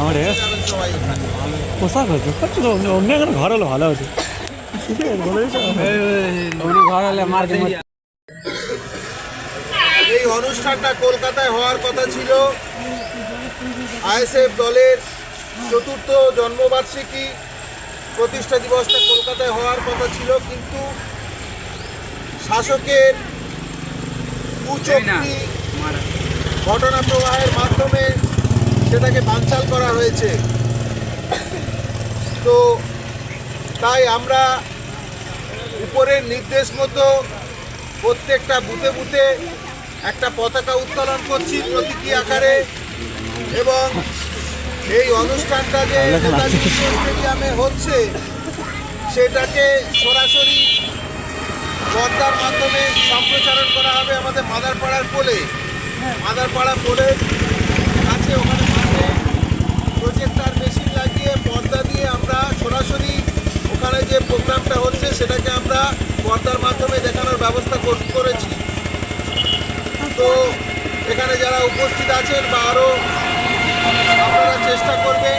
আমারে? পোশাক হচ্ছে অন্য অন্য এখানে ঘর হলে ভালো হতো। ঘর হলে মার এই অনুষ্ঠানটা কলকাতায় হওয়ার কথা ছিল। আইএসএফ দলের চতুর্থ জন্মবার্ষিকী প্রতিষ্ঠা দিবসটা কলকাতায় হওয়ার কথা ছিল কিন্তু শাসকের কুচক্তি ঘটনা প্রবাহের মাধ্যমে সেটাকে বানচাল করা হয়েছে। তো তাই আমরা উপরের নির্দেশ মতো প্রত্যেকটা বুথে বুথে একটা পতাকা উত্তোলন করছি প্রতীকী আকারে এবং এই অনুষ্ঠানটা যে নেতাজি স্টেডিয়ামে হচ্ছে সেটাকে সরাসরি পর্দার মাধ্যমে সম্প্রচারণ করা হবে আমাদের মাদারপাড়ার পোলে মাদারপাড়া পোলের আছে ওখানে মাঠে প্রজেক্টার মেশিন লাগিয়ে পর্দা দিয়ে আমরা সরাসরি ওখানে যে প্রোগ্রামটা হচ্ছে সেটাকে আমরা পর্দার মাধ্যমে দেখানোর ব্যবস্থা কর- করেছি। তো এখানে যারা উপস্থিত আছেন বা আরও আপনারা চেষ্টা করবেন